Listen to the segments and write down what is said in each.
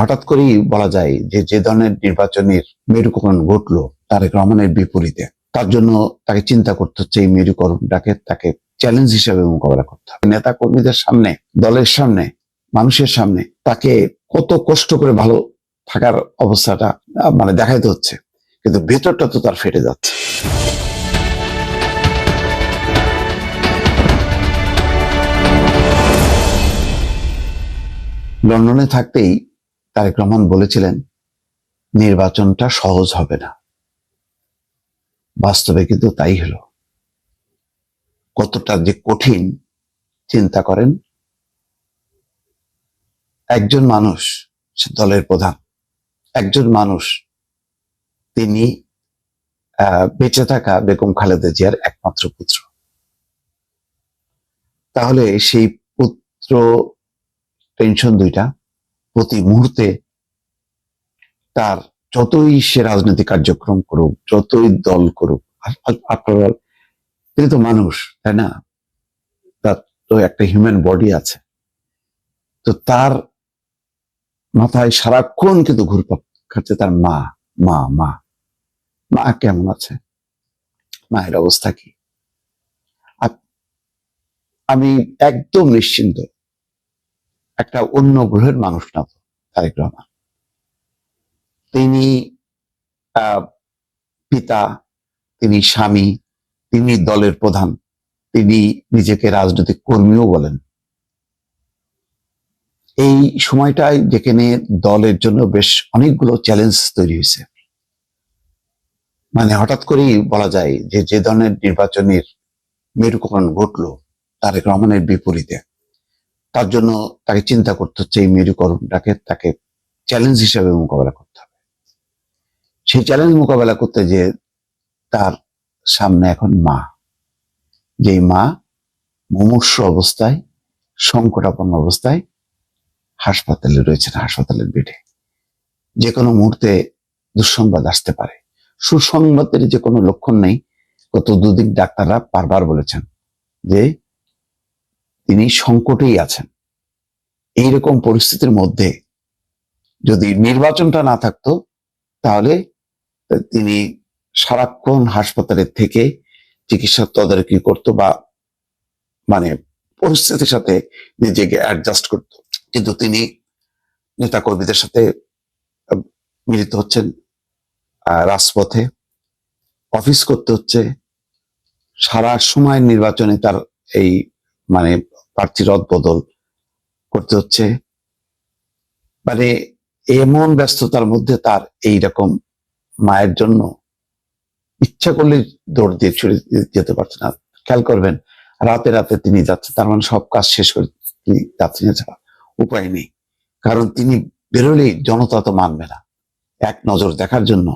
হঠাৎ করেই বলা যায় যে যে ধরনের নির্বাচনের মেরুকরণ ঘটলো, তারেক রহমানের বিপরীতে। তার জন্য তাকে চিন্তা করতে হচ্ছে এই মেরুকরণটাকে তাকে চ্যালেঞ্জ হিসেবে মোকাবেলা করতে হবে। নেতা কর্মীদের সামনে, দলের সামনে, মানুষের সামনে তাকে কত কষ্ট করে ভালো থাকার অবস্থাটা মানে দেখাইতে হচ্ছে। কিন্তু ভেতরটা তো তার ফেটে যাচ্ছে। লন্ডনে থাকতেই তারেক রহমান বলেছিলেন, নির্বাচনটা সহজ হবে না। বাস্তবে কিন্তু তাই হলো। কতটা যে কঠিন চিন্তা করেন? একজন মানুষ দলের প্রধান, একজন মানুষ, তিনি বেঁচে থাকা বেগম খালেদা জিয়ার একমাত্র পুত্র। তাহলে সেই পুত্র টেনশন দুইটা প্রতি মুহূর্তে তার যতই সে রাজনৈতিক কার্যক্রম করুক, যতই দল করুক অল তিনি তো মানুষ, তাই না? তার তো একটা হিউম্যান বডি আছে। তো তার মাথায় সারাক্ষণ কিন্তু ঘুরপাক খাচ্ছে তার মা মা মা। মা কেমন আছে? মায়ের অবস্থা কি? আমি একদম নিশ্চিন্ত একটা অন্য গ্রহের মানুষ না, তারেক রহমান। তিনি পিতা, তিনি স্বামী, তিনি দলের প্রধান, তিনি নিজেকে রাজনৈতিক কর্মীও বলেন। এই সময়টায় যেখানে দলের জন্য বেশ অনেকগুলো চ্যালেঞ্জ তৈরি হয়েছে। মানে হঠাৎ করেই বলা যায় যে যে ধরনের নির্বাচনের মেরুকরণ ঘটলো তারেক রহমানের বিপরীতে। তার জন্য তাকে চিন্তা করতে হচ্ছে, এই মেরুকরণটাকে তাকে চ্যালেঞ্জ হিসেবে মোকাবেলা করতে হবে। সেই চ্যালেঞ্জ মোকাবেলা করতে যে তার সামনে এখন মা। যেই মা মুমূর্ষ অবস্থায়, সংকটাপন্ন অবস্থায় হাসপাতালে রয়েছেন হাসপাতালের বেডে। যে কোনো মুহূর্তে দুঃসংবাদ আসতে পারে। সুসংবাদের যে কোনো লক্ষণ নেই। গত দুদিন ডাক্তাররা বারবার বলেছেন যে তিনি সংকটেই আছেন। এইরকম পরিস্থিতির মধ্যে যদি নির্বাচনটা না থাকতো, তাহলে তিনি সারাক্ষণ হাসপাতালের থেকে চিকিৎসা তদারকি করতো বা মানে পরিস্থিতির সাথে নিজেকে অ্যাডজাস্ট করতো। কিন্তু তিনি নেতা কর্মীদের সাথে মিলিত হচ্ছেন রাজপথে অফিস করতে হচ্ছে। সারা সময় নির্বাচনে তার এই মানে প্রার্থী রদ বদল করতে হচ্ছে। মানে এমন ব্যস্ততার মধ্যে তার এই রকম মায়ের জন্য ইচ্ছা করলে দৌড় দিয়ে ছুটে যেতে পারছে না। খেয়াল করবেন, রাতে রাতে তিনি যাচ্ছেন তার মানে সব কাজ শেষ করে তিনি যাচ্ছেন এছাড়া। উপায় নেই, কারণ তিনি বেরোলেই জনতা তো মানবে না। এক নজর দেখার জন্য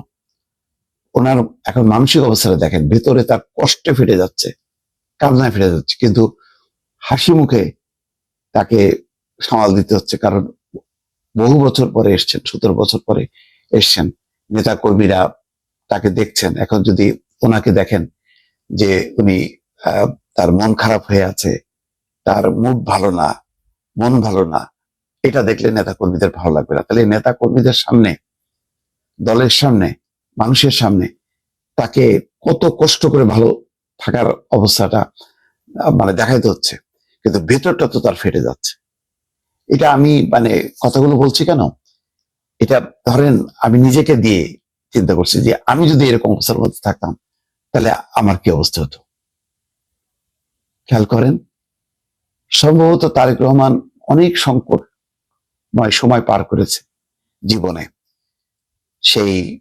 ওনার এখন মানসিক অবস্থাটা দেখেন, ভেতরে তার কষ্টে ফেটে যাচ্ছে, কান্নায় ফেটে যাচ্ছে। কিন্তু হাসি মুখে তাকে সামাল দিতে হচ্ছে, কারণ বহু বছর পরে এসছেন, সতেরো বছর পরে এসছেন। নেতা কর্মীরা তাকে দেখছেন। এখন যদি ওনাকে দেখেন যে উনি তার মন খারাপ হয়ে আছে, তার মুড ভালো না, মন ভালো না, এটা দেখলে নেতা কর্মীদের ভালো লাগবে না। তাহলে নেতা কর্মীদের সামনে, দলের সামনে, মানুষের সামনে তাকে কত কষ্ট করে ভালো থাকার অবস্থাটা মানে দেখাইতে হচ্ছে। কিন্তু ভেতরটা তো তার ফেটে যাচ্ছে। এটা আমি মানে কথাগুলো বলছি কেন? এটা ধরেন, আমি নিজেকে দিয়ে চিন্তা করছি যে, আমি যদি এরকম অবস্থার মধ্যে থাকতাম, তাহলে আমার কি অবস্থা হতো? খেয়াল করেন, সম্ভবত তারেক রহমান অনেক সংকটময় সময় পার করেছে জীবনে। সেই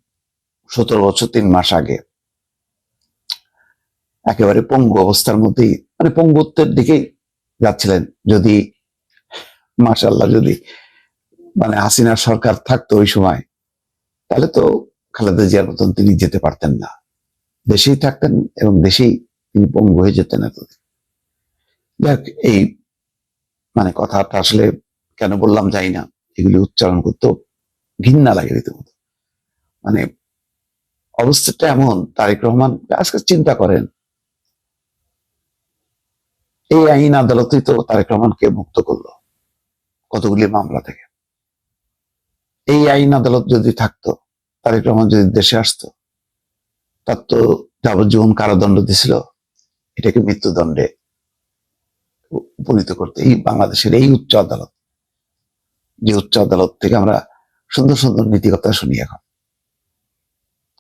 সতেরো বছর, তিন মাস আগে। একেবারে পঙ্গু অবস্থার মধ্যেই মানে পঙ্গুত্বের দিকেই যাচ্ছিলেন। যদি মাশাল্লাহ যদি মানে হাসিনার সরকার থাকতো ওই সময়, তাহলে তো খালেদা জিয়ার মতন তিনি যেতে পারতেন না। দেশেই থাকতেন এবং দেশেই তিনি পঙ্গু হয়ে যেতেন এতদিন। যাক, এই মানে কথাটা আসলে কেন বললাম জানি না। এগুলি উচ্চারণ করতেও ঘৃণা লাগে রীতিমতো। মানে অবস্থাটা এমন, তারেক রহমান, আজকে চিন্তা করেন এই আইন আদালতই তো তারেক রহমানকে মুক্ত করল কতগুলি মামলা থেকে। এই আইন আদালত যদি থাকতো, তারেক রহমান যদি দেশে আসতো, তার তো যাবজ্জীবন কারাদণ্ড দিছিল, এটাকে মৃত্যুদণ্ডে উপনীত করতে। এই বাংলাদেশের এই উচ্চ আদালত, যে উচ্চ আদালত থেকে আমরা সুন্দর সুন্দর নীতিকথা শুনি এখন,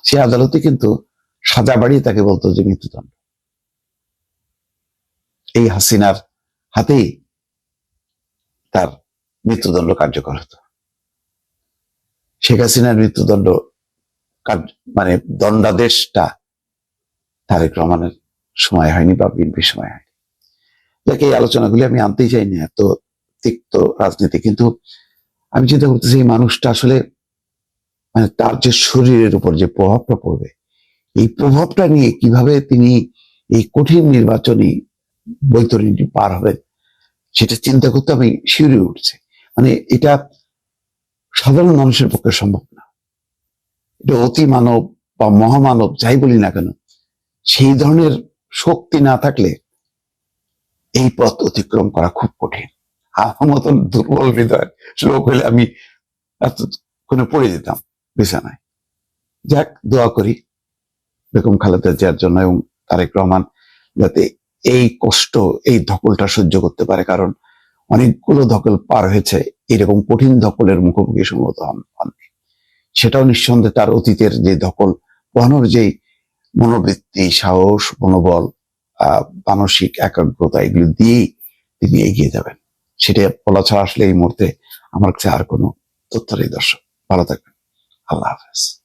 সে আদালতে কিন্তু সাজা বাড়িয়ে তাকে বলতো যে মৃত্যুদণ্ড। এই হাসিনার হাতেই তার মৃত্যুদণ্ড কার্যকর হতো। শেখ হাসিনার মৃত্যুদণ্ড মানে দণ্ডাদেশটা তারেক রহমানের সময় হয়নি বা বিএনপির সময় হয়নি। যাকে, এই আলোচনাগুলি আমি আনতেই চাইনি, এত তিক্ত রাজনীতি। কিন্তু আমি চিন্তা করতেছি, এই মানুষটা আসলে মানে তার যে শরীরের উপর যে প্রভাবটা পড়বে, এই প্রভাবটা নিয়ে কীভাবে তিনি এই কঠিন নির্বাচনী বৈতরণীটি পার হবেন সেটা চিন্তা করতে আমি শিউরে উঠছে। মানে এটা সাধারণ মানুষের পক্ষে সম্ভব না। এটা অতি মানব বা মহামানব যাই বলি না কেন, সেই ধরনের শক্তি না থাকলে এই পথ অতিক্রম করা খুব কঠিন। আমার মতন দুর্বল হৃদয় লোক হলে আমি এতক্ষণে পড়ে যেতাম বিছানায়। যাক, দোয়া করি বেগম খালেদা জিয়ার জন্য এবং তারেক রহমান যাতে এই কষ্ট, এই ধকলটা সহ্য করতে পারে। কারণ অনেকগুলো ধকল পার হয়েছে, এরকম কঠিন ধকলের মুখোমুখি সম্ভবত হননি সেটাও নিঃসন্দেহে তার অতীতের যে ধকল পোহানোর যে মনোবৃত্তি, সাহস, মনোবল মানসিক একাগ্রতা, এগুলো দিয়েই তিনি এগিয়ে যাবেন। সেটা বলা ছাড়া আসলে এই মুহূর্তে আমার কাছে আর কোনো তথ্য নেই, দর্শক। ভালো থাকবেন। আল্লাহ হাফেজ।